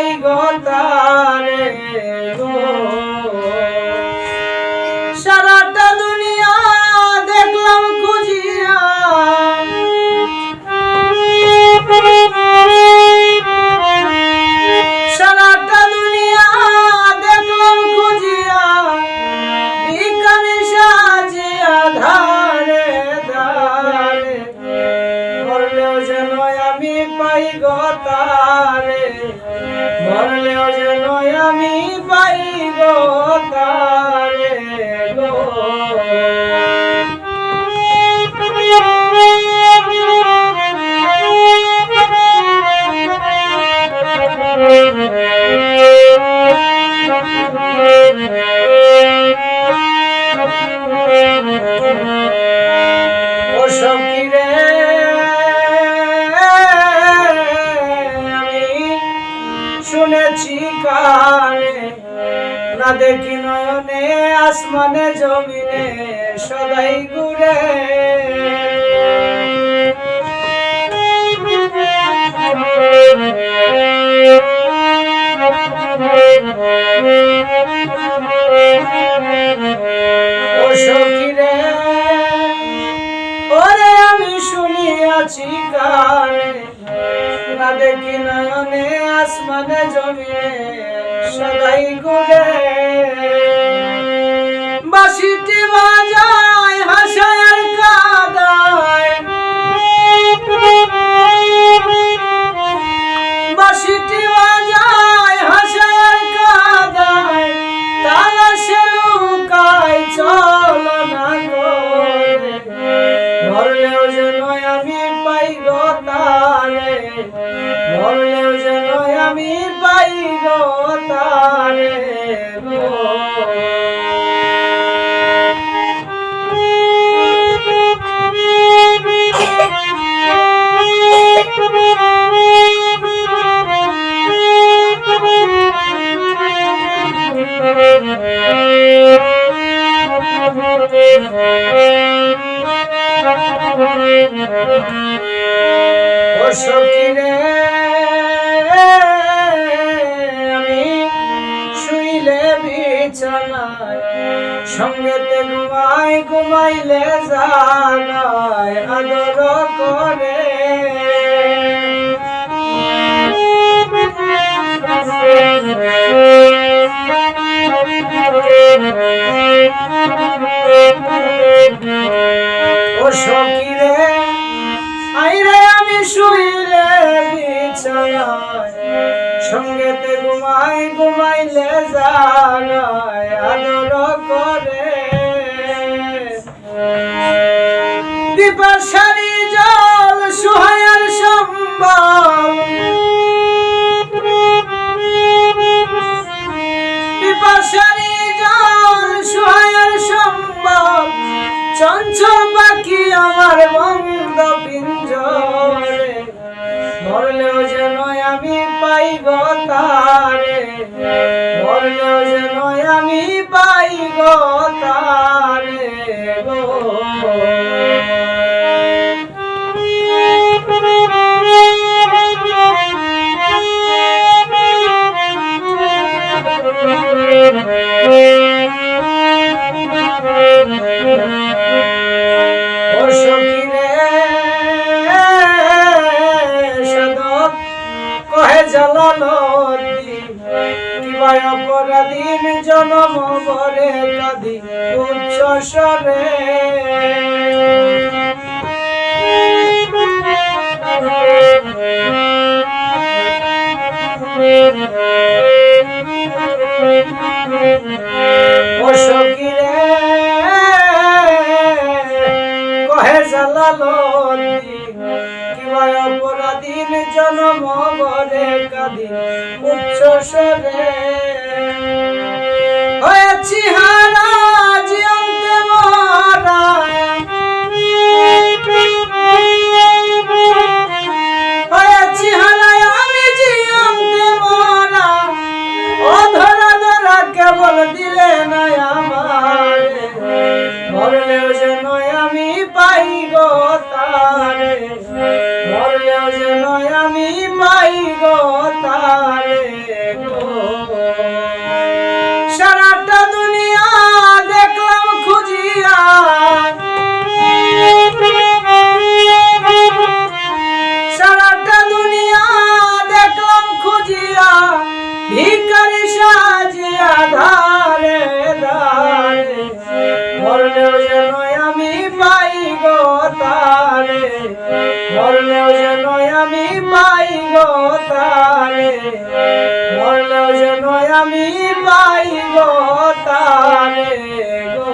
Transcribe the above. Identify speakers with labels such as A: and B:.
A: আমি মরলেও যেন আমি পাই ও দেখি নয়নে আসমানে জমিনে সদাই ঘুরে। দেখি নয়নে আসমানে জমিনে সদাই ঘুরে। সখীরে আমি শুইলে বিছানায় সঙ্গেতে ঘুমাই ঘুমাইলে জাগায় আদর করে। ঘুমাই ঘুমাইলে জাগায় আদর করে। সারি জল সুহায়ার মরলেও যেন আমি পাই গো। তারে গো ও জনম বরে কাদি উচ্চ স্বরে। অপরাধীন জনম বরে কাদি উচ্চ স্বরে। হয়েছি হারা জিয়ন্তে মরা হয়েছি হারায় আমি জিয়ন্তে মরা ও ধরা ধরা কেবল দিলে না আমার আছে আধারে মরলেও যেন আমি পাই গো তারে। মরলেও যেন আমি পাই গো তারে গো।